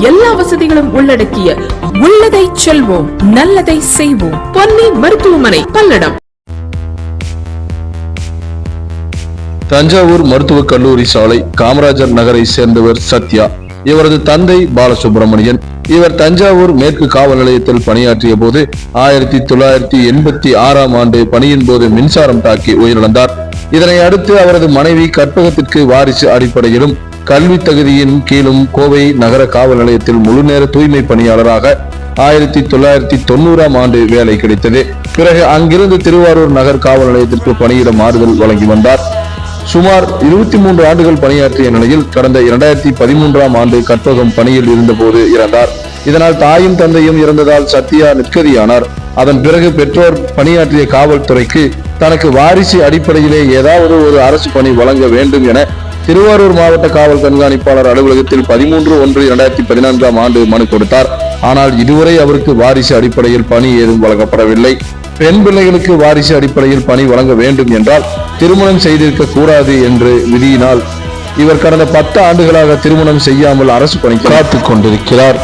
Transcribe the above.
எல்லா வசதிகளும் உள்ளடக்கிய உள்ளதை செல்வோம் நல்லதை செய்வோம். பொன்னி மருத்துவமனை பல்லடம். தஞ்சாவூர் மருத்துவக் கல்லூரி சாலை காமராஜர் நகரை சேர்ந்தவர் சத்யா இவரது தந்தை பாலசுப்ரமணியன். இவர் தஞ்சாவூர் மேற்கு காவல் நிலையத்தில் பணியாற்றிய போது ஆயிரத்தி தொள்ளாயிரத்தி எண்பத்தி ஆறாம் ஆண்டு பணியின் போது மின்சாரம் தாக்கி உயிரிழந்தார். இதனை அடுத்து அவரது மனைவி கற்பகத்திற்கு வாரிசு அடிப்படையிலும் கல்வி தகுதியின் கீழும் கோவை நகர காவல் நிலையத்தில் முழுநேர தூய்மை பணியாளராக ஆயிரத்தி தொள்ளாயிரத்தி தொண்ணூறாம் ஆண்டு வேலை கிடைத்தது. பிறகு அங்கிருந்து திருவாரூர் நகர் காவல் நிலையத்திற்கு பணியிட மாறுதல் வழங்கி வந்தார். சுமார் இருபத்தி மூன்று ஆண்டுகள் பணியாற்றிய நிலையில் கடந்த இரண்டாயிரத்தி பதிமூன்றாம் ஆண்டு கற்பகம் பணியில் இருந்தபோது இறந்தார். இதனால் தாயும் தந்தையும் இறந்ததால் சத்யா நிற்கதியானார். அதன் பிறகு பெற்றோர் பணியாற்றிய காவல்துறைக்கு தனக்கு வாரிசு அடிப்படையிலே ஏதாவது ஒரு அரசு பணி வழங்க வேண்டும் என திருவாரூர் மாவட்ட காவல் கண்காணிப்பாளர் அலுவலகத்தில் பதிமூன்று ஒன்று இரண்டாயிரத்தி பதினான்காம் ஆண்டு மனு கொடுத்தார். ஆனால் இதுவரை அவருக்கு வாரிசு அடிப்படையில் பணி ஏதும் வழங்கப்படவில்லை. பெண் பிள்ளைகளுக்கு வாரிசு அடிப்படையில் பணி வழங்க வேண்டும் என்றால் திருமணம் செய்திருக்க கூடாது என்று விதியினால் இவர் கடந்த பத்து ஆண்டுகளாக திருமணம் செய்யாமல் அரசு பணி காத்துக் கொண்டிருக்கிறார்.